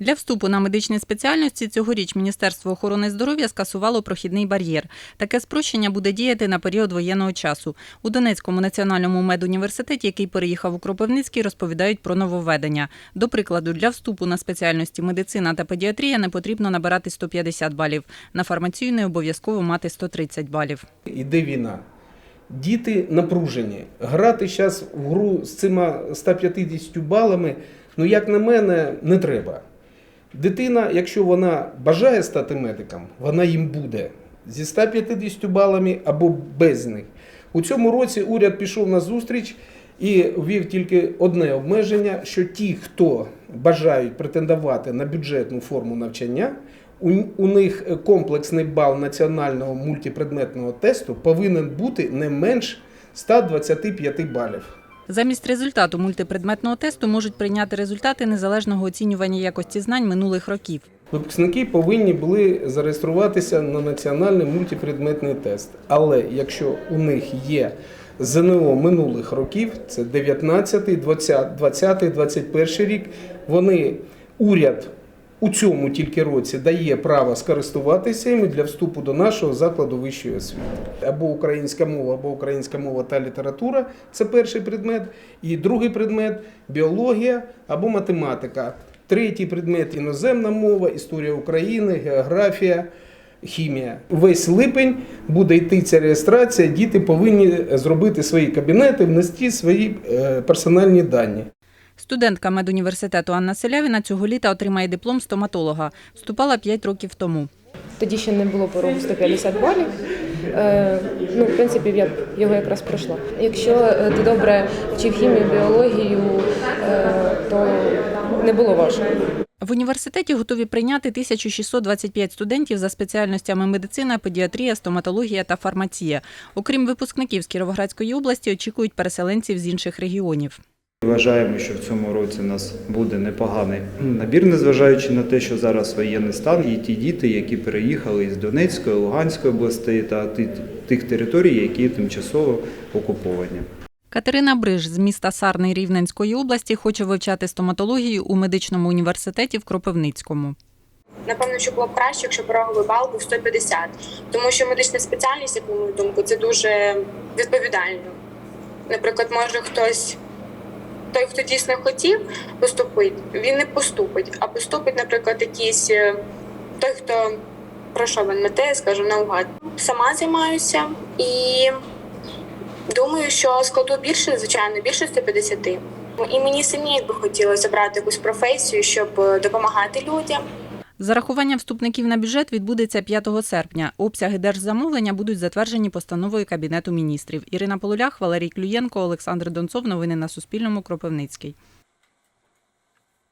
Для вступу на медичні спеціальності цьогоріч Міністерство охорони здоров'я скасувало прохідний бар'єр. Таке спрощення буде діяти на період воєнного часу. У Донецькому національному медуніверситеті, який переїхав у Кропивницький, розповідають про нововведення. До прикладу, для вступу на спеціальності медицина та педіатрія не потрібно набирати 150 балів. На фармацію не обов'язково мати 130 балів. Іде війна. Діти напружені. Грати зараз в гру з цими 150 балами, ну, як на мене, не треба. Дитина, якщо вона бажає стати медиком, вона їм буде зі 150 балами або без них. У цьому році уряд пішов на зустріч і ввів тільки одне обмеження: що ті, хто бажають претендувати на бюджетну форму навчання, у, них комплексний бал національного мультипредметного тесту повинен бути не менш 125 балів. Замість результату мультипредметного тесту можуть прийняти результати незалежного оцінювання якості знань минулих років. Випускники повинні були зареєструватися на національний мультипредметний тест. Але якщо у них є ЗНО минулих років, це 19, 20, 20, 21 рік, вони уряд у цьому тільки році дає право скористуватися їм для вступу до нашого закладу вищої освіти. Або українська мова, або українська мова та література це перший предмет, і другий предмет біологія або математика. Третій предмет іноземна мова, історія України, географія, хімія. Весь липень буде йти ця реєстрація. Діти повинні зробити свої кабінети, внести свої е, персональні дані. Студентка медуніверситету Анна Селявіна цього літа отримає диплом стоматолога. Вступала 5 років тому. Тоді ще не було порогу 150 балів. Е, ну, в принципі, я його якраз пройшла. Якщо е, ти добре вчив хімію, біологію, е, то не було важко. В університеті готові прийняти 1625 студентів за спеціальностями медицина, педіатрія, стоматологія та фармація. Окрім випускників з Кіровоградської області, очікують переселенців з інших регіонів. Вважаємо, що в цьому році у нас буде непоганий набір, незважаючи на те, що зараз воєнний стан, і ті діти, які переїхали із Донецької, Луганської областей та тих територій, які тимчасово окуповані. Катерина Бриж з міста Сарни Рівненської області хоче вивчати стоматологію у медичному університеті в Кропивницькому. Напевно, що було б краще, якщо пороговий бал був 150. Тому що медична спеціальність, як на мою думку, це дуже відповідально. Наприклад, може хтось, той, хто дійсно хотів поступити, він не поступить, а поступить, наприклад, якийсь е, той, хто пройшов НМТ, скажімо, наугад. Сама займаюся і думаю, що складу більше, звичайно, більше 150. І мені самі якби хотілося брати якусь професію, щоб е, допомагати людям. Зарахування вступників на бюджет відбудеться 5 серпня. Обсяги держзамовлення будуть затверджені постановою Кабінету міністрів. Ірина Полулях, Валерій Клюєнко, Олександр Донцов. Новини на Суспільному. Кропивницький.